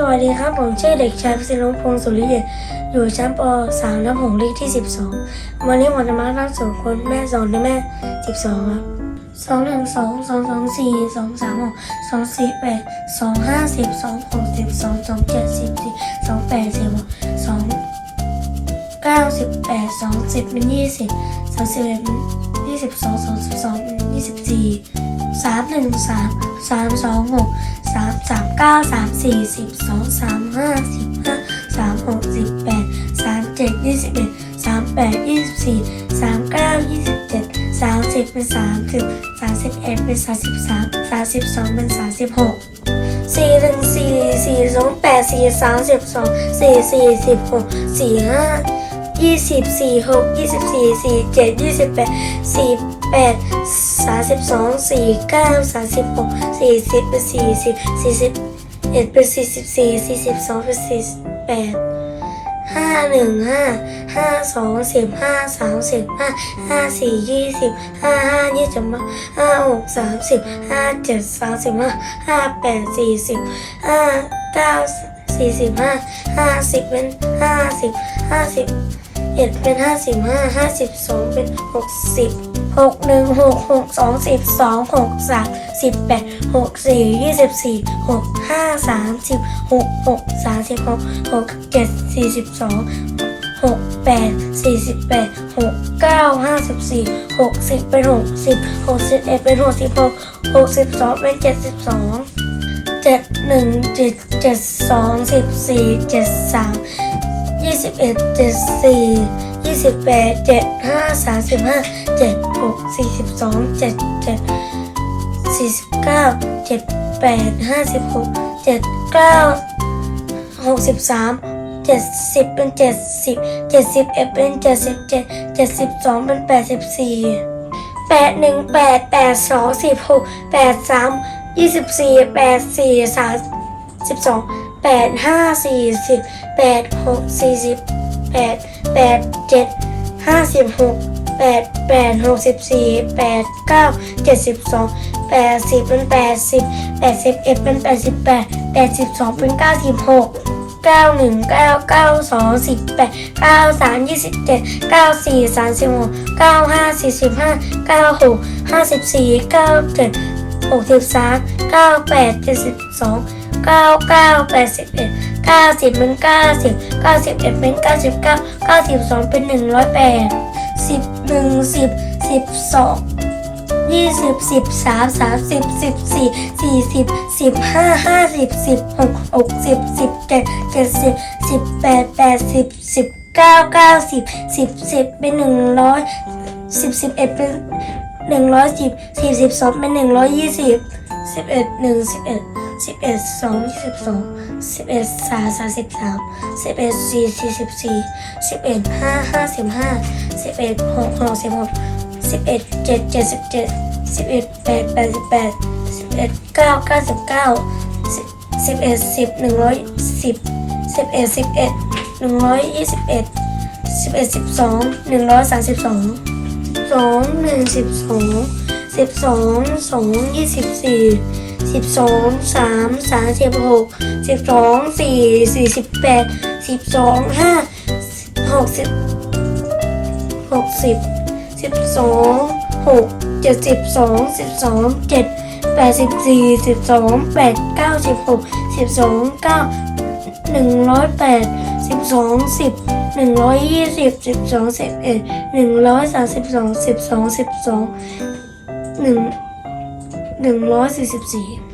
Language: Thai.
สวัสดีครับ ผมชื่อเด็กชายพิศนุพงศ์สุริเดชอยู่ชั้นป .3 และผมเลขที่ 12 วันนี้ผมจะมาเล่าสู่คนแม่สอนและแม่ 12 ครับสองหนึ่งสองสองสองสี่สองสามหกสองสี่แปดสองห้าสิบสองหกสิบสองสองเจ็ดสิบสี่สองแปดสิบหกสองเก้าสิบแปดสองสิบเป็นยี่สิบสองสิบเอ็ดเป็นยี่สิบสองสองสิบสองเป็นยี่สิบสี่สามหนึ่งสามสามสองหก สามสามเก้าสามสี่สิบสองสามห้าสิบห้าสามหกสิบแปดสามเจ็ดยี่สิบเอ็ดสามแปดยี่สิบสี่สามเก้ายี่สิบเจ็ดสามสิบเป็นสามสิบสามสิบเอ็ดเป็นสามสิบสามสามสิบสองเป็นสามสิบหกสี่หนึ่งสี่สี่สองแปดสี่สามสิบสองสี่สี่สิบหกสี่ห้ายี่สิบสี่หกยี่สิบสี่สี่เจ็ดยี่สิบแปดสี่ แปดสามสิบสองสี่เก้าสามสิบหกสี่สิบเป็นสี่สิบสี่สิบเอ็ดเป็นสี่สิบสี่สี่สิบสองเป็นสี่แปดห้าหนึ่งห้าห้าสองสิบห้าสามสิบห้าห้าสี่ยี่สิบห้าห้ายี่สิบห้าหกสามสิบห้าเจ็ดสามสิบห้าห้าแปดสี่สิบห้าเก้าสี่สิบห้าห้าสิบเป็นห้าสิบห้าสิบเอ็ดเป็นห้าสิบห้าห้าสิบสองเป็นหกสิบ หกหนึ่งหกหกสองสิบสองหกสามสิบแปดหกสี่ยี่สิบสี่หกห้าสามสิบหกหกสามสิบหกหกเจ็ดสี่สิบสองหกแปดสี่สิบแปดหกเก้าห้าสิบสี่หกสิบเป็นหกสิบหกสิบเอ็ดเป็นหกสิบหกหกสิบสองเป็นเจ็ดสิบสองเจ็ดหนึ่งเจ็ดเจ็ดสองสิบสี่เจ็ดสามยี่สิบเอ็ดเจ็ดสี่ ยี่สิบแปดเจ็ดห้าสามสิบห้าเจ็ดหกสี่สิบสองเจ็ดเจ็ดสี่สิบเก้าเจ็ดแปดห้าสิบหกเจ็ดเก้าหกสิบสามเจ็ดสิบเป็นเจ็ดสิบเจ็ดสิบเอ็ดเป็นเจ็ดสิบเจ็ดเจ็ดสิบสองเป็นแปดสิบสี่แปดหนึ่งแปดแปดสองสิบหกแปดสามยี่สิบสี่แปดสี่สามสิบสองแปดห้าสี่สิบแปดหกสี่สิบ แปดแปดเจ็ดห้าสิบหกแปดแปดหกสิบสี่แปดเก้าเจ็ดสิบสองแปดสิบเป็นแปดสิบแปดสิบเอ็ดเป็นแปดสิบแปดแปดสิบสองเป็นเก้าสิบหกเก้าหนึ่งเก้าเก้าสองสิบแปดเก้าสามยี่สิบเจ็ดเก้าสี่สามสิบหกเก้าห้าสี่สิบห้าเก้าหกห้าสิบสี่เก้าเจ็ดหกสิบสามเก้าแปดเจ็ดสิบสองเก้าเก้าแปดสิบเอ็ด ก้าสิบเป็นเก้าสิบเก้าสิบเอ็ดเป็นเก้าสิบเก้าเก้าสิบสองเป็นหนึ่งร้อยแปดสิบหนึ่งสิบสิบสองยี่สิบสิบสามสามสิบสิบสี่สี่สิบสิบห้าห้าสิบสิบหกหกสิบสิบเจ็ดเจ็ดสิบสิบแปดแปดสิบสิบเก้าเก้าสิบสิบสิบเป็นหนึ่งร้อยสิบสิบเอ็ดเป็นหนึ่งร้อยสิบสิบสิบสองเป็นหนึ่งร้อยยี่สิบสิบเอ็ดหนึ่งสิบเอ็ด สิบเอ็ดสองยี่สิบสองสิบเอ็ดสามสามสิบสามสิบเอ็ดสี่สี่สิบสี่สิบเอ็ดห้าห้าสิบห้าสิบเอ็ดหกหกสิบหกสิบเอ็ดเจ็ดเจ็ดสิบเจ็ดสิบเอ็ดแปดแปดสิบแปดสิบเอ็ดเก้าเก้าสิบเก้าสิบเอ็ดสิบหนึ่งร้อยสิบสิบเอ็ดสิบเอ็ดหนึ่งร้อยยี่สิบเอ็ดสิบเอ็ดสิบสองหนึ่งร้อยสามสิบสองสองหนึ่งสิบสองสิบสองสองยี่สิบสี่ สิบสองสามสามสิบหกสิบสองสี่สี่สิบแปดสิบสองห้าหกสิบหกสิบสิบสองหกเจ็ดสิบสองสิบสองเจ็ดแปดสิบสี่สิบสองแปดเก้าสิบหกสิบสองเก้าหนึ่งร้อยแปดสิบสองสิบหนึ่งร้อยยี่สิบสิบสองสิบเอ็ดหนึ่งร้อยสามสิบสองสิบสองสิบสองหนึ่ง 144